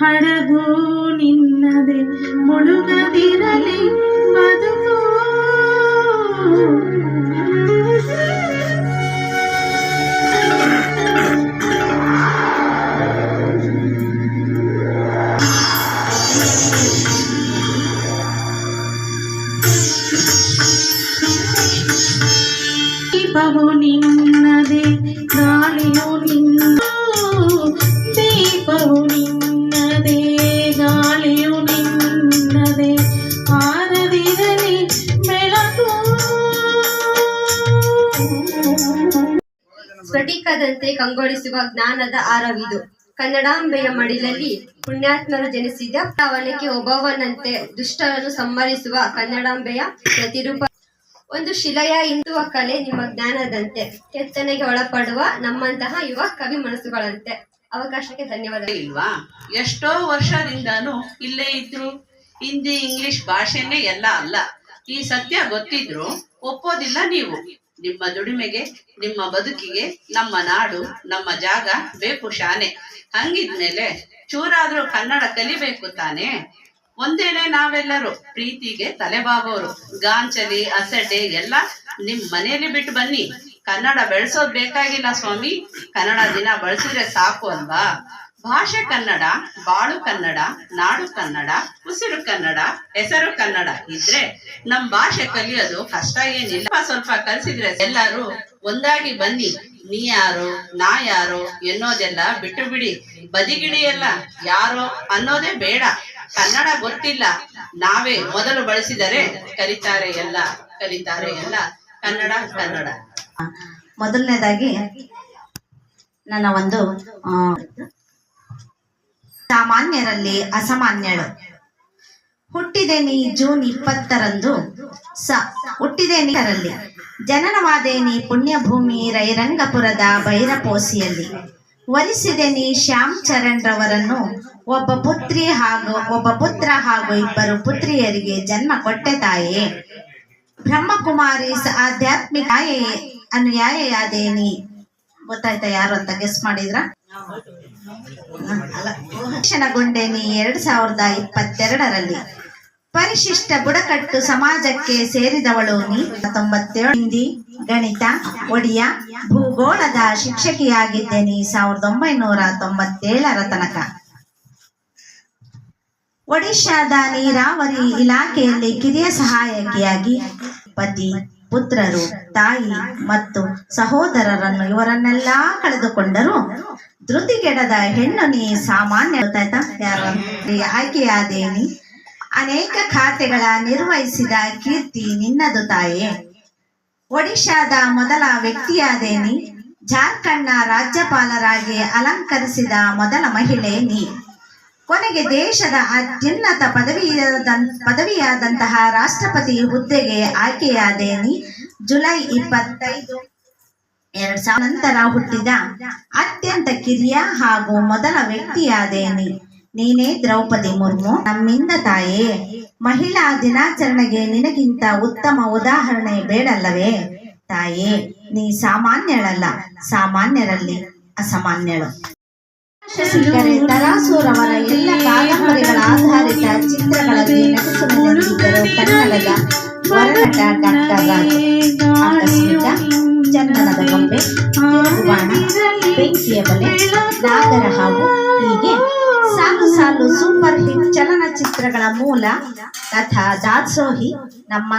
ಹಡಗು ನಿನ್ನದೆ ಮುಳುಗದಿರಲಿ ಬದುಕು ದೀಪವು ನಿನ್ನದೆ ಸ್ಫಟಿಕದಂತೆ ಕಂಗೊಳಿಸುವ ಜ್ಞಾನದ ಆರವಿದು. ಕನ್ನಡಾಂಬೆಯ ಮಡಿಲಲ್ಲಿ ಪುಣ್ಯಾತ್ಮರು ಜನಿಸಿದ ಅವನಿಗೆ ಒಬ್ಬವನಂತೆ ದುಷ್ಟರನ್ನು ಸಂಹರಿಸುವ ಕನ್ನಡಾಂಬೆಯ ಪ್ರತಿರೂಪ. ಒಂದು ಶಿಲೆಯ ಇಂದುವ ಕಲೆ ನಿಮ್ಮ ಜ್ಞಾನದಂತೆ. ಕೆತ್ತನೆಗೆ ಒಳಪಡುವ ನಮ್ಮಂತಹ ಯುವ ಕವಿ ಮನಸ್ಸುಗಳಂತೆ. ಅವಕಾಶಕ್ಕೆ ಧನ್ಯವಾದ ಇಲ್ವಾ? ಎಷ್ಟೋ ವರ್ಷದಿಂದಾನು ಇಲ್ಲೇ ಇದ್ರು. ಹಿಂದಿ, ಇಂಗ್ಲಿಷ್ ಭಾಷೆನೇ ಎಲ್ಲ ಅಲ್ಲ. ಈ ಸತ್ಯ ಗೊತ್ತಿದ್ರು ಒಪ್ಪೋದಿಲ್ಲ ನೀವು. ನಿಮ್ಮ ದುಡಿಮೆಗೆ, ನಿಮ್ಮ ಬದುಕಿಗೆ, ನಮ್ಮ ನಾಡು, ನಮ್ಮ ಜಾಗ ಬೇಕು ಶಾನೆ. ಹಂಗಿದ್ಮೇಲೆ ಚೂರಾದ್ರೂ ಕನ್ನಡ ಕಲಿಬೇಕು ತಾನೆ? ಒಂದೇನೆ ನಾವೆಲ್ಲರೂ ಪ್ರೀತಿಗೆ ತಲೆಬಾಗೋರು. ಗಾಂಚಲಿ ಅಸಡ್ಡೆ ಎಲ್ಲ ನಿಮ್ ಮನೇಲಿ ಬಿಟ್ಟು ಬನ್ನಿ. ಕನ್ನಡ ಬೆಳೆಸೋದ್ ಬೇಕಾಗಿಲ್ಲ ಸ್ವಾಮಿ. ಕನ್ನಡ ದಿನ ಬಳಸಿದ್ರೆ ಸಾಕು ಅಲ್ವಾ? ಭಾಷೆ ಕನ್ನಡ, ಬಾಳು ಕನ್ನಡ, ನಾಡು ಕನ್ನಡ, ಉಸಿರು ಕನ್ನಡ, ಹೆಸರು ಕನ್ನಡ ಇದ್ರೆ ನಮ್ ಭಾಷೆ ಕಲಿಯೋದು ಕಷ್ಟ ಏನಿಲ್ಲ. ಸ್ವಲ್ಪ ಕಲಿಸಿದ್ರೆ ಎಲ್ಲರೂ ಒಂದಾಗಿ ಬನ್ನಿ. ನೀ ಯಾರು, ನಾ ಯಾರು ಎನ್ನೋದೆಲ್ಲ ಬಿಟ್ಟು ಬಿಡಿ. ಬದಿಗಿಡಿಯಲ್ಲ ಯಾರೋ ಅನ್ನೋದೇ ಬೇಡ. ಕನ್ನಡ ಗೊತ್ತಿಲ್ಲ. ನಾವೇ ಮೊದಲು ಬಳಸಿದರೆ ಕಲಿತಾರೆ ಎಲ್ಲ ಕಲಿತಾರೆ ಎಲ್ಲ. ಕನ್ನಡ ಕನ್ನಡ. ಮೊದಲನೇದಾಗಿ ನನ್ನ ಒಂದು ಸಾಮಾನ್ಯರಲ್ಲಿ ಅಸಾಮಾನ್ಯಳು. ಹುಟ್ಟಿದೆ ನೀ ಜೂನ್ ಇಪ್ಪತ್ತರಂದು. ಸ, ಹುಟ್ಟಿದೆ ನೀರಲ್ಲಿ ಜನನವಾದೆ ನೀ ಪುಣ್ಯಭೂಮಿ ರೈರಂಗಪುರದ ಭೈರಪೋಸಿಯಲ್ಲಿ ವರಿಸಿದೆ ನೀ ಶ್ಯಾಮ್ ಚರಣ್ ರವರನ್ನು ಒಬ್ಬ ಪುತ್ರಿ ಹಾಗೂ, ಒಬ್ಬ ಪುತ್ರ ಹಾಗೂ ಇಬ್ಬರು ಪುತ್ರಿಯರಿಗೆ ಜನ್ಮ ಕೊಟ್ಟೆ ತಾಯೇ. ಬ್ರಹ್ಮಕುಮಾರಿ ಆಧ್ಯಾತ್ಮಿಕ ಅನುಯಾಯಿಯಾದೇನಿ ಗೊತ್ತಾಯ್ತಾ ಯಾರು ಅಂತ ಗೆಸ್ ಮಾಡಿದ್ರ? ಅಲ್ಲ ಶಿಕ್ಷಣಗೊಂಡೆ ನೀ ಎರಡ್ ಸಾವಿರದ ಇಪ್ಪತ್ತೆರಡರಲ್ಲಿ. ಪರಿಶಿಷ್ಟ ಬುಡಕಟ್ಟು ಸಮಾಜಕ್ಕೆ ಸೇರಿದವಳು ತೊಂಬತ್ತೇಳು. ಹಿಂದಿ, ಗಣಿತ, ಒಡಿಯಾ, ಭೂಗೋಳದ ಶಿಕ್ಷಕಿಯಾಗಿದ್ದೆ ನೀ ಸಾವಿರದ ಒಂಬೈನೂರ ತೊಂಬತ್ತೇಳರ ತನಕ. ಒಡಿಶಾದ ನೀರಾವರಿ ಇಲಾಖೆಯಲ್ಲಿ ಕಿರಿಯ ಸಹಾಯಕಿಯಾಗಿ ಪತಿ ಪುತ್ರರು, ತಾಯಿ ಮತ್ತು ಸಹೋದರರನ್ನು ಇವರನ್ನೆಲ್ಲಾ ಕಳೆದುಕೊಂಡರು. ಧೃತಿಗೆಡದ ಹೆಣ್ಣು ನೀ ಸಾಮಾನ್ಯ ಆಯ್ಕೆಯಾದೇನಿ. ಅನೇಕ ಖಾತೆಗಳ ನಿರ್ವಹಿಸಿದ ಕೀರ್ತಿ ನಿನ್ನದು ತಾಯೇ. ಒಡಿಶಾದ ಮೊದಲ ವ್ಯಕ್ತಿಯಾದೇನಿ. ಜಾರ್ಖಂಡ್ನ ರಾಜ್ಯಪಾಲರಾಗಿ ಅಲಂಕರಿಸಿದ ಮೊದಲ ಮಹಿಳೆ ನೀ. ಕೊನೆಗೆ ದೇಶದ ಅತ್ಯುನ್ನತ ಪದವಿಯಾದ ಪದವಿಯಾದಂತಹ ರಾಷ್ಟ್ರಪತಿ ಹುದ್ದೆಗೆ ಆಯ್ಕೆಯಾದೇನಿ. ಜುಲೈ ಇಪ್ಪತ್ತೈದು, ಎರಡ್ ಸಾವಿರ ನಂತರ ಹುಟ್ಟಿದ ಅತ್ಯಂತ ಕಿರಿಯ ಹಾಗೂ ಮೊದಲ ವ್ಯಕ್ತಿಯಾದೇನಿ. ನೀನೇ ದ್ರೌಪದಿ ಮುರ್ಮು. ನಮ್ಮಿಂದ ತಾಯೇ, ಮಹಿಳಾ ದಿನಾಚರಣೆಗೆ ನಿನಗಿಂತ ಉತ್ತಮ ಉದಾಹರಣೆ ಬೇಡಲ್ಲವೇ? ತಾಯೇ, ನೀ ಸಾಮಾನ್ಯಳಲ್ಲ. ಸಾಮಾನ್ಯರಲ್ಲಿ ಅಸಾಮಾನ್ಯಳು. ಶಿಕ್ಷಕರೇ ತರಾಸೂರವರ ಎಲ್ಲ ಕಾದಂಬರಿಗಳ ಆಧಾರಿತ ಚಿತ್ರಗಳಲ್ಲಿ ನಟಿಸುವುದೆಂದಿದ್ದರು ಕನ್ನಡದ ವರನಟ ಡಾಕ್ಟರ್ ಆಕಸ್ಮಿಕ ಚಂದನದ ಗೊಂಬೆ ತಿರುಗುವಾಣ ಬೆಂಕಿಯ ಬಲೆ, ನಾಗರ ಹಾವು ಹೀಗೆ ಸಾಲು ಸಾಲು ಸೂಪರ್ ಹಿಟ್ ಚಲನಚಿತ್ರಗಳ ಮೂಲ ಕಥಾ ದಾಸೋಹಿ ನಮ್ಮ